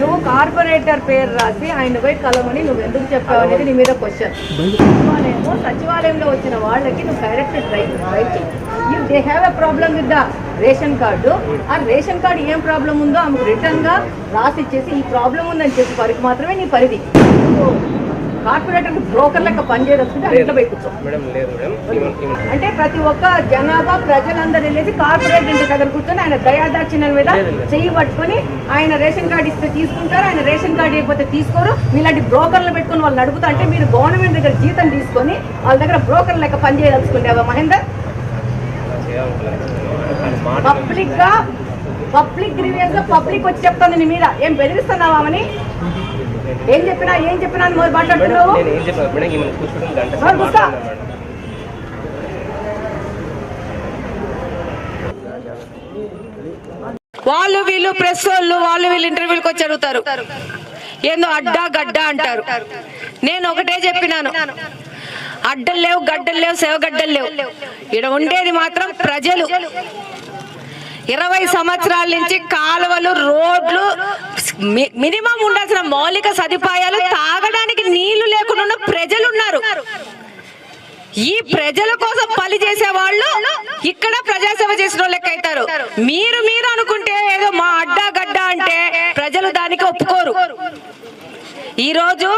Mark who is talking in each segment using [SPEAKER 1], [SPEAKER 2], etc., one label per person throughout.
[SPEAKER 1] నువ్వు కార్పొరేటర్ పేరు రాసి ఆయన పోయి కలవని నువ్వు ఎందుకు చెప్పావు అనేది నీ మీద క్వశ్చన్ సచివాలయము సచివాలయంలో వచ్చిన వాళ్ళకి నువ్వు direct write write if they have a problem with the ration card. ఆ రేషన్ కార్డు ఏం ప్రాబ్లం ఉందో ఆమెకు రిటర్న్గా రాసి ఇచ్చేసి ఈ ప్రాబ్లం ఉందని చెప్పి వారికి మాత్రమే నీ పరిధి. కార్పొరేటర్ బ్రోకర్ లెక్క పనిచేయదలుచుకుంటే
[SPEAKER 2] ఈవెన్
[SPEAKER 1] అంటే ప్రతి ఒక్క జనాభా ప్రజలందరూ వెళ్ళేసి కార్పొరేట్ ఇంటి దగ్గర కూర్చొని ఆయన దయాదాక్షిణ్యం మీద పట్టుకొని ఆయన రేషన్ కార్డు ఇస్తే తీసుకుంటారు ఆయన రేషన్ కార్డు ఇవ్వకపోతే తీసుకోరు. మీలాంటి బ్రోకర్లు పెట్టుకొని వాళ్ళు నడుపుతా అంటే మీరు గవర్నమెంట్ దగ్గర జీతం తీసుకొని వాళ్ళ దగ్గర బ్రోకర్ లెక్క పనిచేయదలుచుకుంటావా మహేందర్?
[SPEAKER 2] చేయాలనుకోలేదు.
[SPEAKER 1] పబ్లిక్ గ్రీవియన్స్ పబ్లిక్ వచ్చి చెప్తుంది నీ మీద. ఏం బెదిరిస్తున్నావా అని ఏం చెప్పినా ఏం చెప్పినా అని మొదలు మాట్లాడుతున్నావు?
[SPEAKER 3] వాళ్ళు వీళ్ళు ప్రెస్ వాళ్ళు వాళ్ళు వీళ్ళు ఇంటర్వ్యూలకు వచ్చి అడుగుతారు. ఏందో అడ్డా గడ్డ అంటారు. నేను ఒకటే చెప్పినాను. అడ్డలు లేవు గడ్డలు లేవు సేవగడ్డలు లేవు. ఇక్కడ ఉండేది మాత్రం ప్రజలు. ఇరవై సంవత్సరాల నుంచి కాలువలు రోడ్లు మినిమం ఉండాల్సిన మౌలిక సదుపాయాలు తాగడానికి నీళ్ళు లేకుండా ప్రజలు ఉన్నారు ఈ ప్రజల కోసం పని చేసే వాళ్ళు ఇక్కడ ప్రజాసేవ చేసిన వాళ్ళకి అవుతారు. మీరు మీరు అనుకుంటే ఏదో మా అడ్డా గడ్డ అంటే ప్రజలు దానికి ఒప్పుకోరు. ఈ రోజు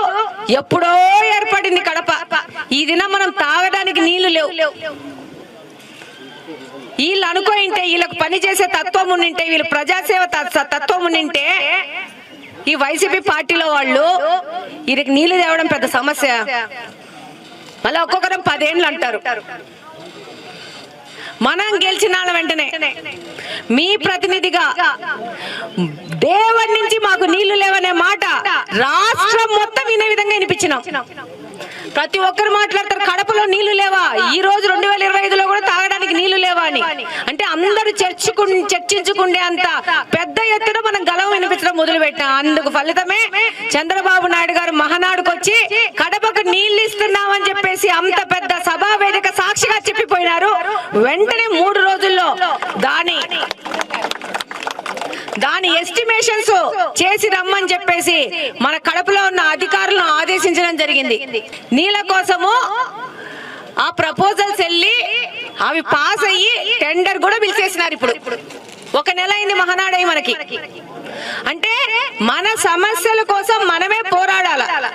[SPEAKER 3] ఎప్పుడో ఏర్పడింది కడప. ఈ దినం మనం తాగడానికి నీళ్ళు లేవు. వీళ్ళు అనుకోయింటే వీళ్ళకి పని చేసే తత్వం ఉండింటే వీళ్ళు ప్రజాసేవ తత్వం ఉండింటే ఈ వైసీపీ పార్టీలో వాళ్ళు వీరికి నీళ్ళు తేవడం పెద్ద సమస్య. మళ్ళీ ఒక్కొక్కరం పదేళ్ళు అంటారు. మనం గెలిచిన వెంటనే మీ ప్రతినిధిగా దేవుడి నుంచి మాకు నీళ్ళు లేవనే మాట రాష్ట్రం మొత్తం వినే విధంగా వినిపించినాం. ప్రతి ఒక్కరు మాట్లాడతారు కడపలో నీళ్ళు లేవా? ఈ రోజు రెండు వేల ఇరవై ఐదులో కూడా తాగడానికి నీళ్ళు లేవా అని అంటే చర్చకు చర్చించుకుండే అంత పెద్ద ఎత్తున మనం గలం వినిపించడం మొదలు పెట్టాం అందుకు ఫలితమే చంద్రబాబు నాయుడు గారు మహానాడుకు వచ్చి కడపకు నీళ్ళు ఇస్తున్నామని చెప్పేసి అంత పెద్ద సభా వేదిక సాక్షిగా చెప్పిపోయినారు. వెంటనే మూడు రోజుల్లో దాని దాని ఎస్టిమేషన్స్ చేసి రమ్మని చెప్పేసి మన కడపలో ఉన్న అధికారులను ఆదేశించడం జరిగింది. నీళ్ళ కోసము ఆ ప్రపోజల్స్ వెళ్ళి అవి పాస్ అయ్యి టెండర్ కూడా పిలిచేసినారు ఇప్పుడు. ఒక నెల అయింది మహానాడై మనకి. అంటే మన సమస్యల కోసం మనమే పోరాడాల?